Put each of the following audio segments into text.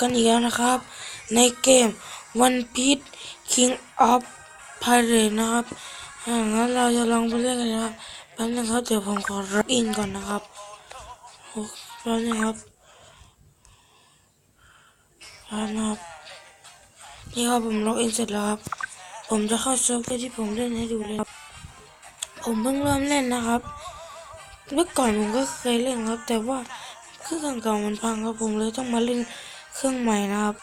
กันอีกแล้วนะครับ ในเกม One Piece King of Pirate นะครับงั้นเราจะลองไปเล่นกันนะครับแป๊บนึงครับเดี๋ยวผมขอล็อกอินก่อนนะครับโอ้แป๊บนึงครับแป๊บนะครับนี่ครับผมล็อกอินเสร็จแล้วครับ ผมจะเข้าเซิร์ฟเวอร์ที่ผมเล่นให้ดูเลยครับ ผมเพิ่งเริ่มเล่นนะครับ เมื่อก่อนผมก็เคยเล่นครับ แต่ว่าเครื่องเก่ามันพังครับผมเลยต้องมาเล่น เครื่องใหม่นะครับ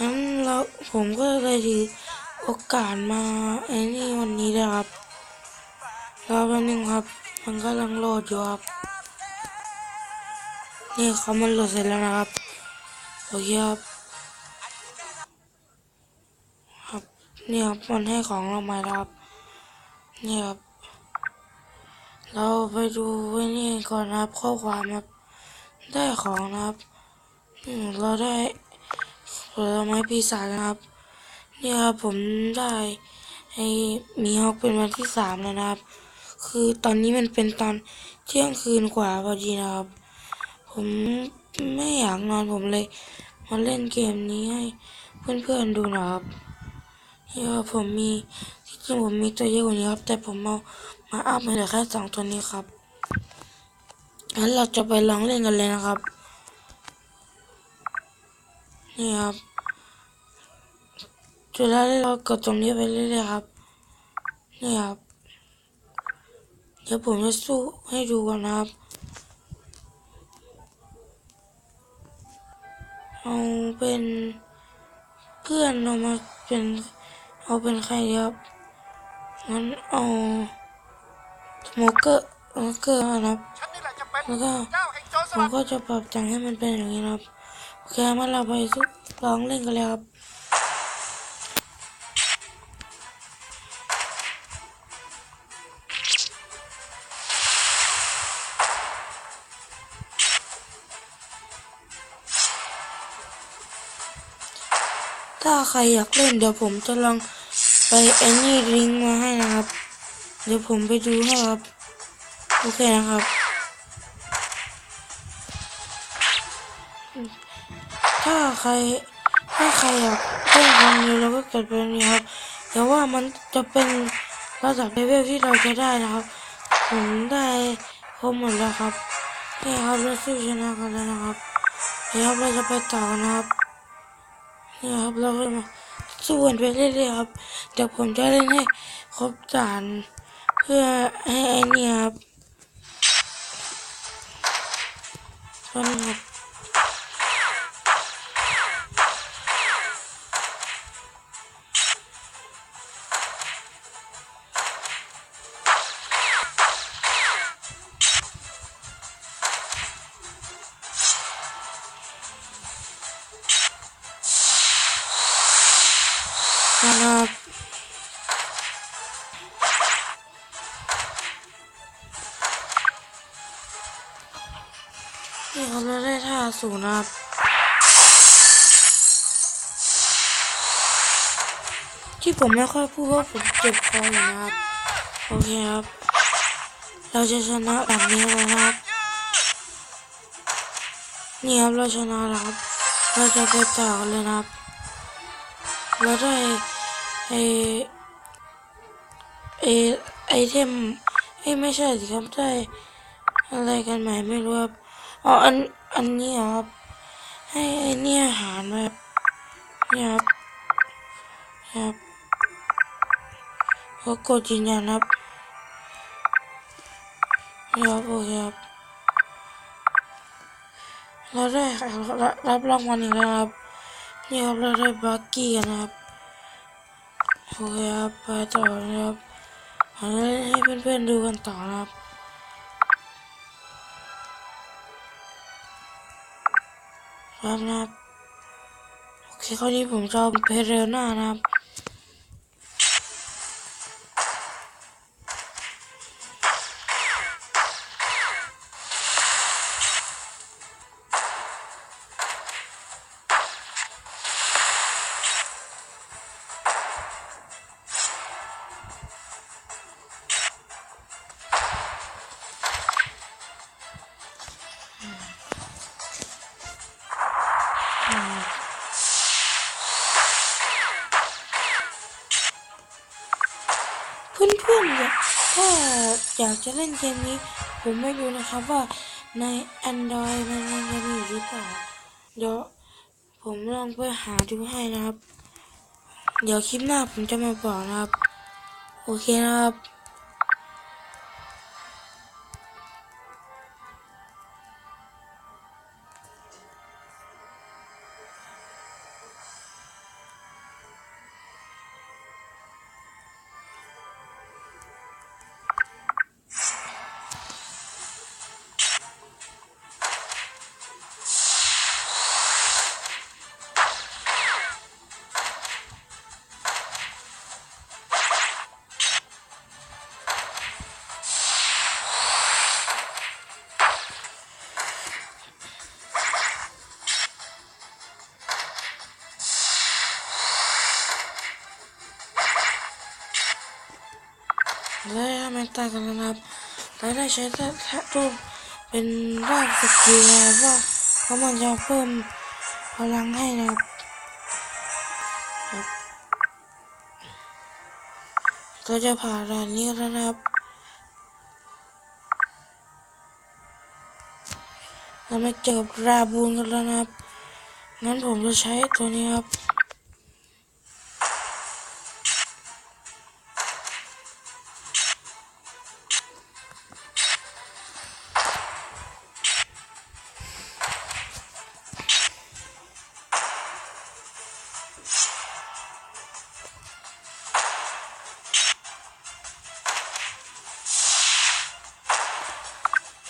งั้นเราผมก็เลยถือโอกาสมาไอ้นี่วันนี้นะครับรอแป๊บนึงครับ มันกำลังโหลดอยู่ครับ นี่เขามันโหลดเสร็จแล้วนะครับ โอเคครับ ครับนี่ครับมันให้ของเรามาแล้วครับ นี่ครับ เราไปดูไว้นี่ก่อนนะครับ ข้อความครับ ได้ของนะครับ เราได้ผลไม้ปีศาจนะครับ เนี่ยครับผมได้ไอ้มีฮอกเป็นวันที่สามแล้วนะครับ คือตอนนี้มันเป็นตอนเที่ยงคืนกว่าพอดีนะครับ ผมไม่อยากนอนผมเลยมาเล่นเกมนี้ให้เพื่อนๆดูนะครับเนี่ยครับผมมีที่จริงผมมีตัวเยอะกว่านี้ครับ แต่ผมเอามาอัพมาเหลือแค่สองตัวนี้ครับงั้นเราจะไปลองเล่นกันเลยนะครับ นี่ครับจุดแรกเรากดตรงนี้ไปเรื่อยๆครับ นี่ครับ เดี๋ยวผมจะสู้ให้ดูก่อนนะครับ เอาเป็นเพื่อนเรามาเป็นเอาเป็นใครครับงั้นเอาสโมเกอร์สโมเกอร์นะครับแล้วก็เจ้าแห่งโจรสผมก็จะปรับแต่งให้มันเป็นอย่างนี้นะครับ เคมาเราไปสู้ลองเล่นกันเลยครับ ถ้าใครอยากเล่นเดี๋ยวผมจะลองไปแอนนี่ลิงมาให้นะครับ เดี๋ยวผมไปดูให้ครับ โอเคนะครับ ใครถ้าใครอยากเล่นคนเดียวเราก็เกิดเป็นนี้ครับแต่ว่ามันจะเป็นระดับเลเวลที่เราจะได้นะครับ ผมได้ครบหมดแล้วครับนี่ครับเราสู้ชนะกันแล้วนะครับเดี๋ยวครับเราจะไปต่อนะครับนี่ครับเราก็มาสู้กันไปเรื่อยๆครับเดี๋ยวผมจะเล่นให้ครบด่านเพื่อให้ไอ้นี่ครับตอนนี้ นี่ครับเราได้ท่าสูงนะครับที่ผมไม่ค่อยพูดว่าผมเจ็บคออยู่นะครับ โอเคครับ เราจะชนะแบบนี้เลยนะครับนี่ครับเราชนะแล้วครับ เราจะไปต่อกันเลยนะครับเราได้ไอ ไอไอเทมเอ้ไม่ใช่สิครับได้อะไรกันใหม่ไม่รู้ครับอ๋ออันอันนี้ครับ ให้ไอเนี่ยอาหารแบบนี่ยครับครับก็กดยืนยันครับครับโอเคครับเราได้รับรับรางวัลอีกแล้วครับนี่ครับเราได้บักกี้นะครับโอเคครับไปต่อนะครับ ให้เพื่อนๆดูกันต่อนะครับครับนะครับโอเคคราวนี้ผมจะเอาเพเรน่านะครับ เพื่อนๆอยากถ้าอยากจะเล่นเกมนี้ ผมไม่รู้นะครับว่าใน Android มันยังจะมีหรือเปล่าเดี๋ยวผมลองไปหาดูให้นะครับ เดี๋ยวคลิปหน้าผมจะมาบอกนะครับ โอเคนะครับ ตากันนะครับเราได้ใช้แค่รูปเป็นรากสกิลนะครับว่าเพรามันจะเพิ่มพลังให้นะครับครับก็จะผ่านด่านนี้แล้วนะครับเรามาเจอกับราบูนกันแล้วนะครับงั้นผมจะใช้ตัวนี้ครับ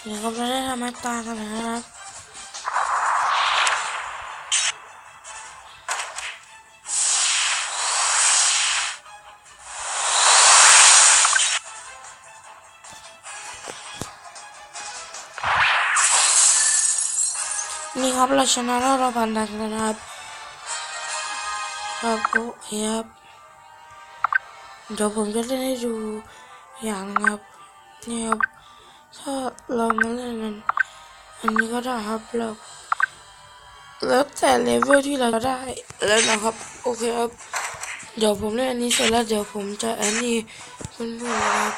เดี๋ยวเราจะได้ทำให้ตากันนะครับนี่ครับเราชนะแล้วเราผ่านด่านแล้วนะครับครับโอเคครับเดี๋ยวผมจะเล่นให้ดูอย่างนะครับนี่ครับ ถ้าเรามาเล่นมันอันนี้ก็ได้ครับเราแล้วแต่เลเวลที่เราได้แล้วนะครับ โอเคครับ เดี๋ยวผมเล่นอันนี้เสร็จแล้วเดี๋ยวผมจะอันนี้เพื่อนๆนะครับ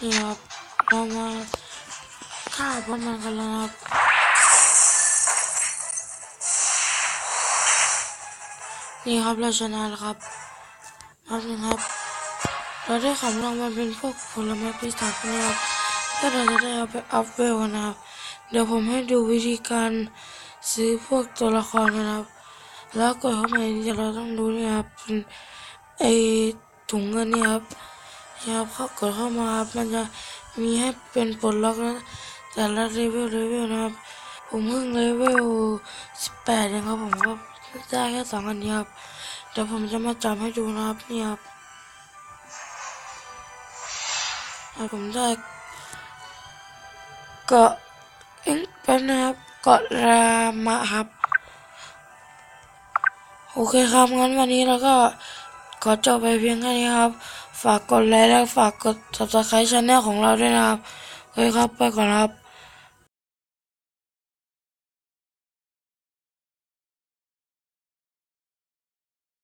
นี่ครับเรามาฆ่าพวกมันกันแล้วครับ นี่ครับเราชนะแล้วครับครับนึงครับ เราได้ของรางวัลเป็นพวกผลไม้ปีศาจนะครับเพื่อเราจะได้เอาไปอัพเวลกันนะครับ เดี๋ยวผมให้ดูวิธีการซื้อพวกตัวละครนะครับ แล้วกดเข้าไปเดี๋ยวเราต้องดูนี่ครับไอถุงเงินนี่ครับนี่ครับเขากดเข้ามาครับมันจะมีให้เป็นปลดล็อกนะแต่ละเลเวลเลเวลนะครับ ผมเพิ่งเลเวลสิบแปดเองครับผมก็ ได้แค่สองอันนี้ครับ เดี๋ยวผมจะมาจับให้ดูนะครับนี่ครับผมได้เกาะเอ็งแป๊บนะครับเกาะรามะครับ โอเคครับงั้นวันนี้เราก็ขอจบไปเพียงแค่นี้ครับ ฝากกดไลค์และฝากกด subscribe ช่องของเราด้วยนะครับ โอเคครับ ไปก่อนครับ